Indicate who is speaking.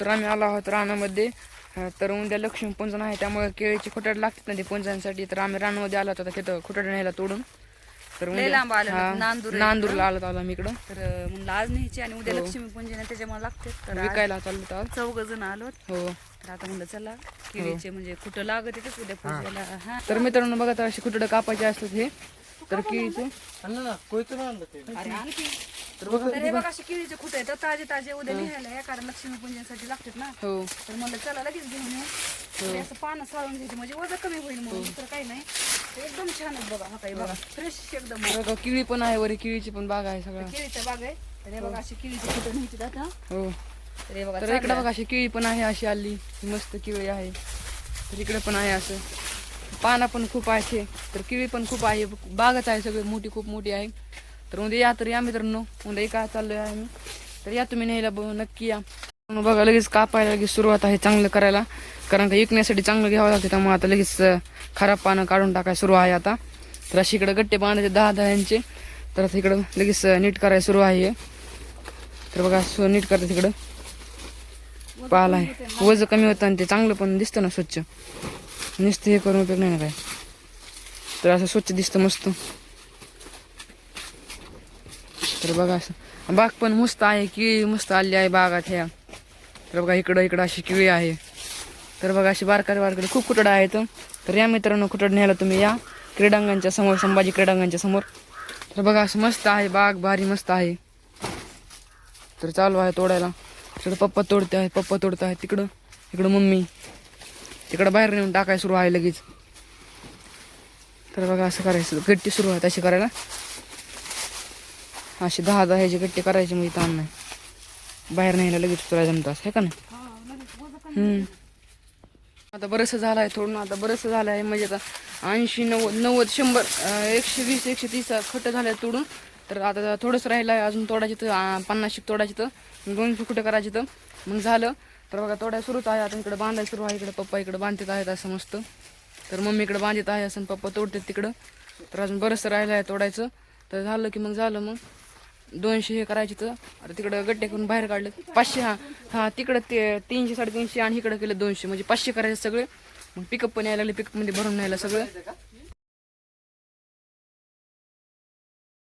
Speaker 1: तर आम्ही आलो आहोत रानामध्ये. तर उद्या लक्ष्मी पूजन आहे त्यामुळे केळीची खोटाड लागतात ना ते पूजनासाठी. तर आम्ही रानामध्ये आलो होतो तिथं खोटाड न्यायला तोडून. तर
Speaker 2: लांब
Speaker 1: हा,
Speaker 2: नांदूर
Speaker 1: नांदूरला आलो आलो आम्ही इकडं.
Speaker 2: तर म्हणलं आज न्यायची आणि उद्या लक्ष्मी पूजन त्याच्यामुळे लागते. तर
Speaker 1: विकायला चाललो होतो.
Speaker 2: चौघ जण आलो.
Speaker 1: हो.
Speaker 2: तर आता म्हणलं चला केळीचे म्हणजे कुठं लागत येतच उद्या पूजेला. हा.
Speaker 1: तर मित्रांनो बघा तर अशी कुठं कापायचे असतात हे. तर केळीचे.
Speaker 2: अरे आणखी. तर हे बघा असे केळीचे कुठे आहेत ताजे ताजे उद्या लिहायला या कारण लक्ष्मी पूजनासाठी लागतात ना.
Speaker 1: हो.
Speaker 2: तर म्हणलं चला लगेच घेऊन येऊ. ते असं पानं साळून घ्यायचे म्हणजे वजन कमी होईल म्हणून दुसरं काही नाही. एकदम छान आहेत बघा हा काही बघा. फ्रेश एकदम
Speaker 1: बघा केळी पण आहे वरी केळीची पण बाग आहे सगळं.
Speaker 2: केळीच्या बाग आहे. तर हे बघा अशी केळीची कुठं न्यायची आता
Speaker 1: हो.
Speaker 2: तर हे बघा
Speaker 1: तर इकडे बघा अशी केळी पण आहे अशी आली. मस्त केळी आहे. तर इकडे पण आहे असं. पानं पण खूप आहे तर केळी पण खूप आहे. बागच आहे सगळी मोठी खूप मोठी आहे. तर उद्या या तर या मित्रांनो उद्या काय चाललोय आहे मी तर या तुम्ही न्यायला नक्की या. बघा लगेच कापायला लगेच सुरुवात आहे चांगलं करायला. कारण का विकण्यासाठी चांगलं घ्यावं लागतं त्यामुळे आता लगेच खराब पानं काढून टाकायला सुरू आहे आता. तर अशी इकडे गट्टे बांधायचे दहा दहा यांचे. तर आता इकडं लगेच नीट करायला सुरू आहे. तर बघा नीट करतात तिकडं पाल आहे वजन कमी होतं आणि ते चांगलं पण दिसतं ना स्वच्छ. नुसतं हे करून उपयोग नाही ना काय. तर असं स्वच्छ दिसतं मस्त. तर बघा असं. बाग पण मस्त आहे केळी मस्त आली आहे बागात ह्या. तर बघा इकडं इकडं अशी केळी आहे. तर बघा अशी बारकारे बारकडे खूप कुटडं आहेत. तर या मित्रांनो कुटड न्यायला तुम्ही या? क्रीडांगणच्या समोर संभाजी क्रीडांगणच्या समोर. तर बघा असं मस्त आहे बाग भारी मस्त आहे. तर चालू आहे तोडायला. तिकडं पप्पा तोडते आहे पप्पा तोडत आहे तिकडं इकडं मम्मी. तिकडं बाहेर नेऊन टाकाय सुरू आहे लगेच. तर बघा असं करायचं. गट्टी सुरू आहे तशी करायला. असे दहा दहा ह्याची करायचे करायची म्हणजे ताण नाही बाहेर न्यायला लगेच तुला जमतास हे का नाही? आता बरंचसं झालं आहे थोडं आता बरंचसं झालं आहे म्हणजे आता ऐंशी नव्वद नव्वद शंभर एकशे वीस एकशे तीस खट झाले तोडून. तर आता थोडंसं राहिलं आहे अजून तोडायची तर पन्नासशे पन्नास शिक तोडायची तर दोनशे कुठे करायची तर मग झालं. तर बघा तोडाय सुरूच आहे आता इकडे बांधायला सुरू आहे इकडे पप्पा इकडे बांधत आहेत असं मस्त. तर मम्मी इकडे बांधत आहे असं पप्पा तोडतात तिकडं. तर अजून बरंचसं राहिलं आहे तोडायचं. तर झालं की मग झालं मग. दोनशे हे करायची तर आता तिकडं गड्डे करून बाहेर काढले पाचशे हा. हा तिकडं ते तीनशे साडेतीनशे आणि इकडं केलं दोनशे. म्हणजे पाचशे करायचे सगळे. मग पिकअप पण यायला लागले पिकअपमध्ये भरून न्यायला सगळं.